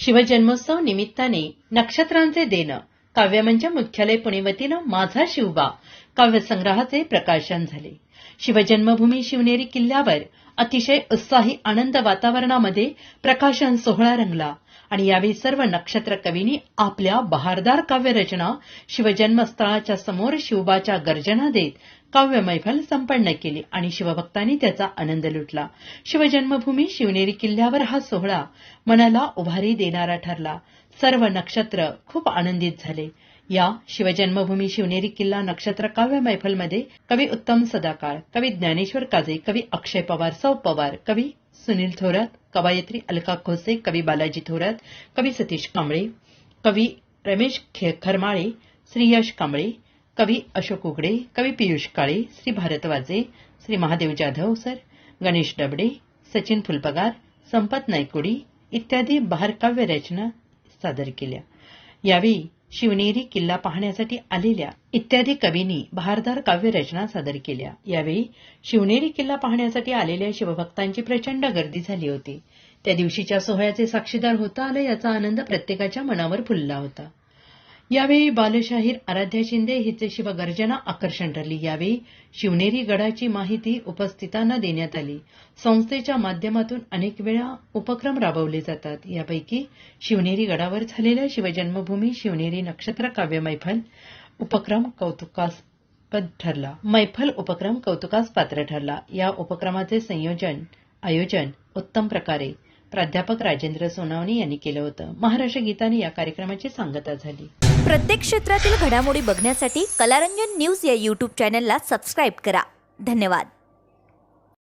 शिवजन्मोत्सव निमित्ताने नक्षत्रांचे देणं काव्यमंच मुख्यालय पुणे वतीनं माझा शिवबा. काव्यसंग्रहाचे प्रकाशन झाले. शिवजन्मभूमी शिवनेरी किल्ल्यावर अतिशय उत्साही आनंद वातावरणामध्ये प्रकाशन सोहळा रंगला आणि यावेळी सर्व नक्षत्र कवींनी आपल्या बहारदार काव्यरचना शिवजन्मस्थळाच्या समोर शिवबाच्या गर्जना देत काव्य मैफल संपन्न केली आणि शिवभक्तांनी त्याचा आनंद लुटला. शिवजन्मभूमी शिवनेरी किल्ल्यावर हा सोहळा मनाला उभारी देणारा ठरला. सर्व नक्षत्र खूप आनंदित झाले. या शिवजन्मभूमी शिवनेरी किल्ला नक्षत्र काव्य मैफलमध्ये कवी उत्तम सदाकाळ कवी ज्ञानेश्वर काजे कवी अक्षय पवार सौ पवार कवी सुनील थोरात कवायत्री अलका खोसे कवी बालाजी थोरात कवी सतीश कांबळे कवी रमेश खे- खरमाळे श्री यश कांबळे कवी अशोक उगडे कवी पियुष काळे श्री भारत वाजे श्री महादेव जाधव सर गणेश डबडे सचिन फुलपगार संपत नायकुडी इत्यादी बहारकाव्य रचना सादर केल्या. यावेळी शिवनेरी किल्ला पाहण्यासाठी आलेल्या इत्यादी कवींनी बहारदार काव्य रचना सादर केल्या. यावेळी शिवनेरी किल्ला पाहण्यासाठी आलेल्या शिवभक्तांची प्रचंड गर्दी झाली होती. त्या दिवशीच्या सोहळ्याचे साक्षीदार होता आलं याचा आनंद प्रत्येकाच्या मनावर फुलला होता. यावेळी बालशाहीर आराध्या शिंदे हिचे शिवगर्जना आकर्षण ठरली. यावेळी शिवनेरी गडाची माहिती उपस्थितांना देण्यात आली. संस्थेच्या माध्यमातून अनेक वेळा उपक्रम राबवले जातात. यापैकी शिवनेरी गडावर झालेल्या शिवजन्मभूमी शिवनेरी नक्षत्र काव्य मैफल उपक्रम कौतुकास्पद ठरला. मैफल उपक्रम कौतुकास पात्र ठरला. या उपक्रमाचे संयोजन आयोजन उत्तम प्रकारे प्राध्यापक राजेंद्र सोनावणे यांनी केलं होतं. महाराष्ट्र गीताने या कार्यक्रमाची सांगता झाली. प्रत्येक क्षेत्रातील घडामोडी बघण्यासाठी कलारंजन न्यूज या यूट्यूब चॅनलला सबस्क्राईब करा. धन्यवाद.